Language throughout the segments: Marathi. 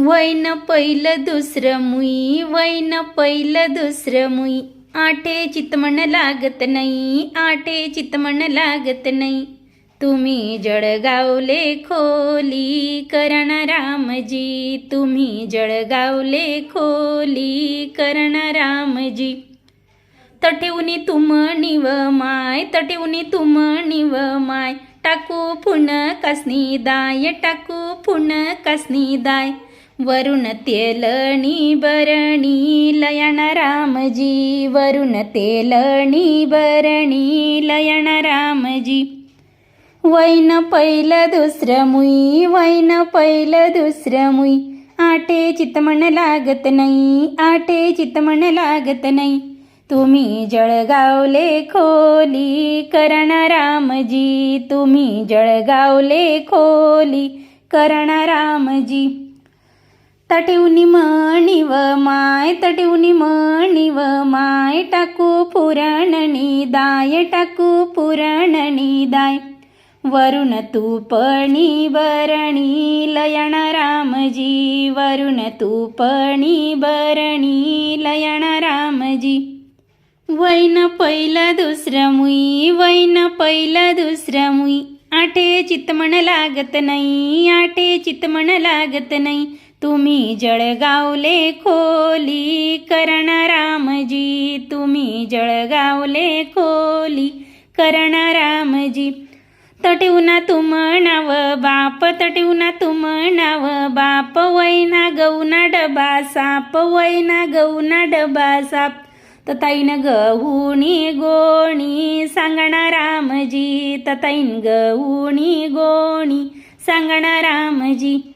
वैन पहिलं दुसरं मुई वैन पहिलं दुसरं मुई. आठे चितमण लागत नाही आठे चितमण लागत नाही. तुम्ही जळगावले खोली करण रामजी. तुम्ही जळगावले खोली करण रामजी. तटेवनी तुम निव माय तटेवनी तुम निव माय. टाकू फुण कासनी दाय टाकू फुण कासनी दाय. वरुण तेलणी बरणी लयण रामजी. वरुण तेलणी बरणी लयण रामजी. वैन पहिलं दुसरं मुई वैन पहिलं दुसरं मुई. आटे चितमण लागत नाही आटे चितमण लागत नाही तुम्ही जळगावले खोली करण रामजी. तुम्ही जळगावले खोली करण रामजी. तटिवनी मणिव माय तटिवनी मणिव माय टाकू पुरणणी दाय टाकू पुरणणी दाय. वरुण तूपणी बरणी लयण रामजी. वरुण तूपणी बरणी लयण रामजी. वैन पहिलं दुसरं मुई वैन पहिलं दुसरं मुई. आठे चितमण लागत नाही आटे चितमण लागत नाही. तुम्ही जळगावले खोली करण रामजी. तुम्ही जळगावले खोली करण रामजी. तटिवना तुम नाव बाप तटिवना तुम नाव बाप. वैना गौना डबा साप वैना गौना डबा साप. तताईन गहुणी गोणी सांगणा रामजी. तताईन गहुणी गोणी सांगणा रामजी.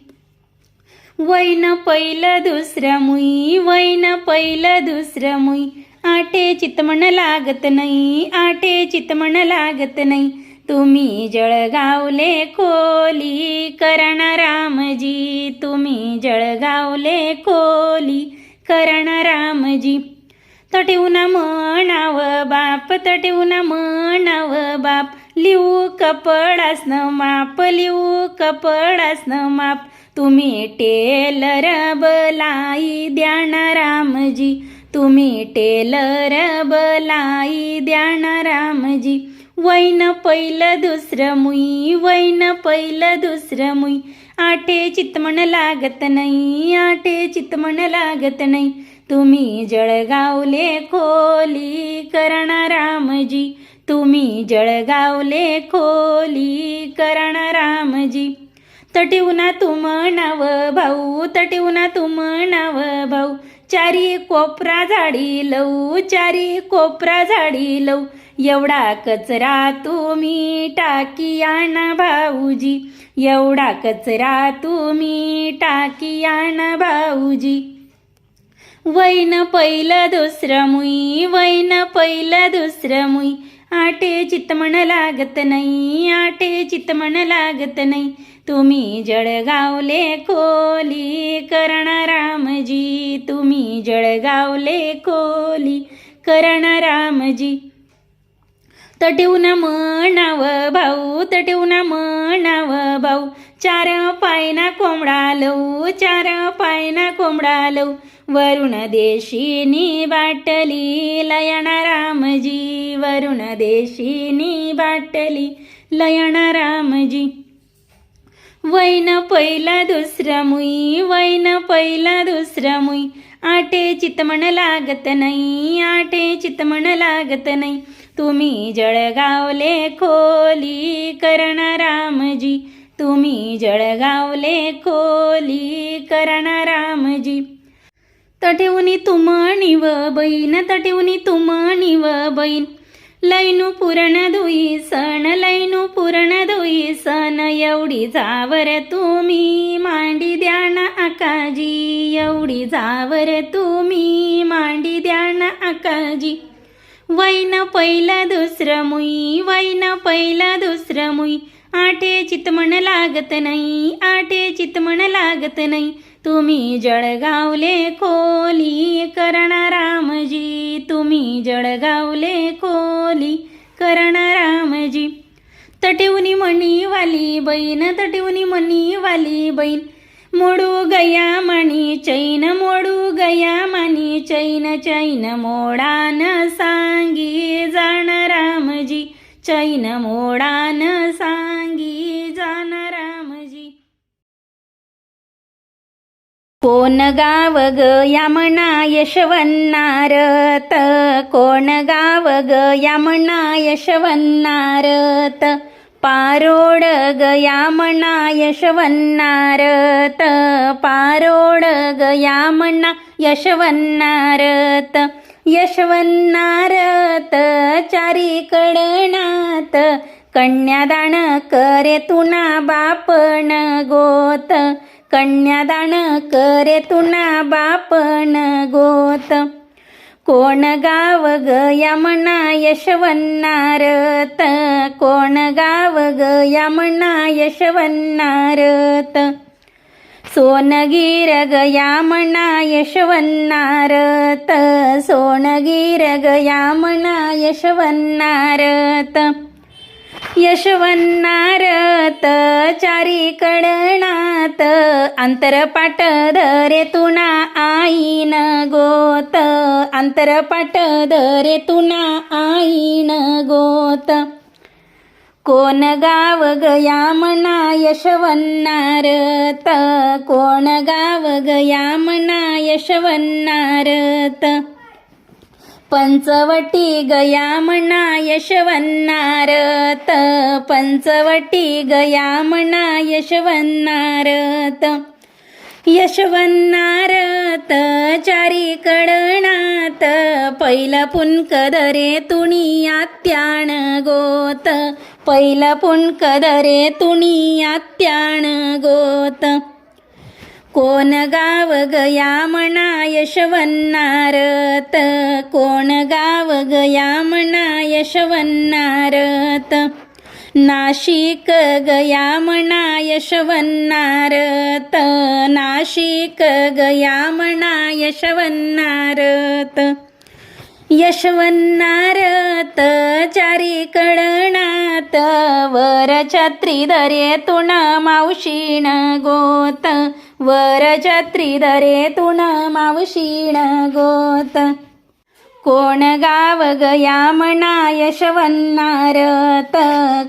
वैन पहिलं दुसरं मुई वैन पहिलं दुसरं मुई. आटे चितमण लागत नाही आटे चितमण लागत नाही. तुम्ही जळगावले खोली करण रामजी. तुम्ही जळगावले खोली करण रामजी. तटिवना म्हणाव बाप तटिवना म्हणाव बाप. लिहू कपडासनं माप लिहू कपडासनं माप. तुम्ही टेलर बलाई द्यान रामजी. तुम्ही टेलर बलाई द्यान रामजी. वैन पहिलं दुसरं मुई वैन पहिलं दुसरं मुई. आठे चितमण लागत नाही आठे चितमण लागत नाही तुम्ही जळगावले खोली करण रामजी. तुम्ही जळगावले खोली करण रामजी. तटिवना तू म्हणाव भाऊ तटिवना तुम म्हणाव भाऊ. चारी कोपरा झाडी लऊ चारी कोपरा झाडी लऊ एवढा कचरा तुम्ही टाकी आणा भाऊजी. एवढा कचरा तुम्ही टाकी आणा भाऊजी. वैन पहिलं दुसरं मुई वैन पहिलं दुसरं मुई. आटे चितमण लागत नाही आटे चितमण लागत नाही. तुम्ही जळगावले खोली करण रामजी. तुम्ही जळगावले खोली करण रामजी. तटेऊन म्हणाव भाऊ तटेऊन म्हणाव भाऊ. चार पायना कोंबडा लऊ चार पायना कोंबडा लऊ वरुण देशीनी बाटली लयण रामजी. वरुण देशीनी बाटली लयण रामजी. वैन पहिला दुसरा मुई वैन पहिला दुसरा मुई. आटे चितमण लागत नाही आटे चितमण लागत नाही. तुम्ही जळगावले खोली करणा रामजी. तुम्ही जळगावले खोली करणा रामजी. तठेवनी तुम निव बहीण तठेवनी तुम निव बहीण. लैनू पुरण धुई सण लैनू पुरण धुई सण एवढी जावर तुम्ही मांडी द्या ना आकाजी एवढी जावर तुम्ही मांडी ना आकाजी वैन पहिलं दुसरं मुई वैन पहिलं दुसरं मुई आठे चितमण लागत नाही आठे चितमण लागत नाही तुम्ही जळगावले खोली करण रामजी. तुम्ही जळगावले खोली करण रामजी. तटिवनी मणी वाली बहीण तटिवनी मणी वाली बहीण. मोडू गया मणी चैन मोडू गया मणी. चैन चैन मोडान सांगी जाण रामजी. चैन मोडान सांगी जाण कोण गाव ग यामना यशवन्नारत कोण गाव ग यामना यशवन्नारत पारोड ग यामना यशवन्नारत पारोड ग यामना यशवन्नारत यशवन्नारत चारी कडणात कन्यादान करे तुना बापण गोत? कन्यादान करे तुना बापण गोत. कोण गाव ग यमना यशवन्नारत? कोण गाव ग यमना यशवन्नारत? सोनगीर ग यामना यशवन्नारत? सोनगीर ग यामना यशवन्नारत? यशवन्नारत चारी कडणात अंतरपाट धरे तुना आईन गोत अंतरपाट धरे तुना आईन गोत. कोण गाव गया म्हणा यशवन्नारत कोण गाव गया म्हणा यशवन्नारत? पंचवटी गया म्हणा यशवन्नारत. पंचवटी गया म्हणा यशवन्नारत. यशवन्नारत चारी कडणात पहिला पुनक दरे तुणी आत्याण गोत. पहिला पुनक दरे तुणी आत्याण गोत. कोण गाव गया म्हणा यशवन्नारत कोण गाव गया म्हणा यशवन्नारत नाशिक गया म्हणा यशवन्नारत नाशिक गया म्हणा यशवन्नारत यशवन्नारत चारी कडणात वर छत्री दरे तुण मावशीण गोत. वर छत्री तुण मावशीण गोत. कोण गाव गया म्हणा यशवन्नारत.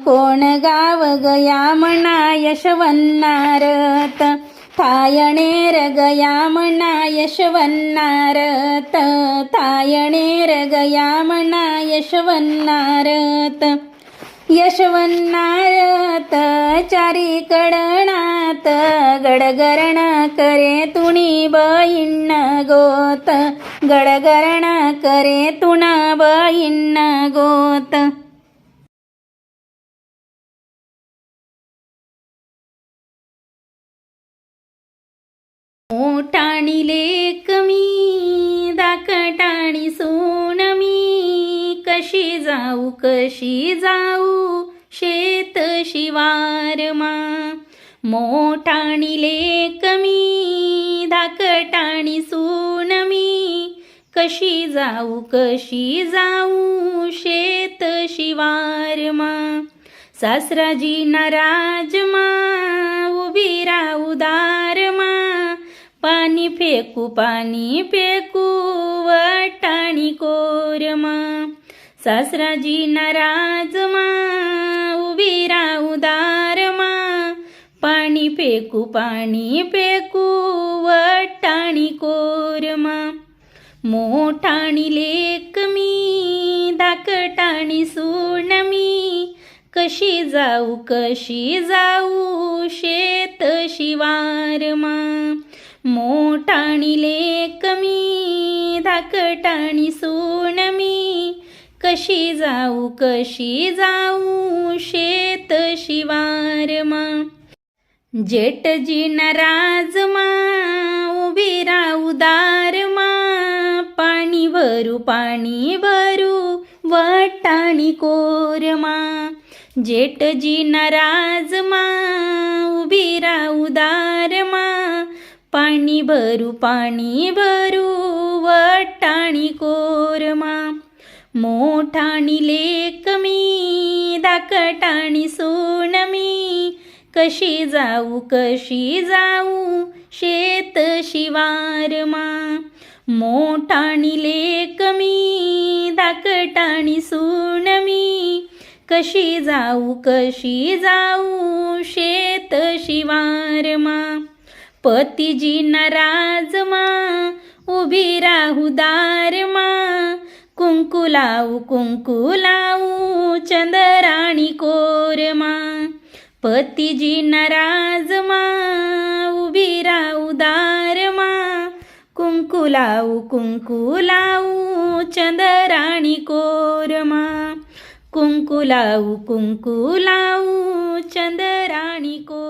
कोण गाव गया म्हणा यशवन्नारत. थायणेर गया म्हणा यशवन्नारत. थायणेर गया म्हणा यशवन्नारत. यशवन्नारत चारी कडणात गडगरण करे तुणी बाईन्न गोत गडगरण करे तुणा बाईन्न गोत. मोठाणी लेक मी दाकटाणी सोनमी कशी जाऊ कशी जाऊ? शेत शिवारमा मोठाणी लेक धाकटाणी सून मी. कशी जाऊ कशी जाऊ? शेत शिवारमा सासराजी नाराजमा उभी राहू पाणी फेकू पाणी फेकू वटाणी कोरमा सासराजी नाराज मा उभी राहू मा. पाणी फेकू पाणी फेकू वटाणी कोरमा मोठाणी लेक मी धाकटाणी सून मी. कशी जाऊ कशी जाऊ शेत शिवार मा. मोठाणी लेक मी धाकटाणी सून मी. कशी जाऊ कशी जाऊ शेत शिवारमा जेठजी मा उभी राहू मा. पाणी भरू पाणी भरू वटाणी कोरमा जेठजी नाराज मा उभी राहू मा. पाणी भरू पाणी भरू वटाणी कोरमा मोठाणी लेक मी धाकटाणी सोन मी. कशी जाऊ कशी जाऊ शेत शिवारमा मोठाणी लेक मी धाकटाणी सोन मी. कशी जाऊ कशी जाऊ शेत शिवारमा पतीजी नाराज मा उभी राहू दारमा कुंकू लावू कुंकू लावू चंदराणी कोरमा पतीजी नराजमा उभी राहू दारमा कुंकू लावू कुंकू लावू चंदराणी कोरमा कुंकू लावू कुंकू लावू चंदराणी को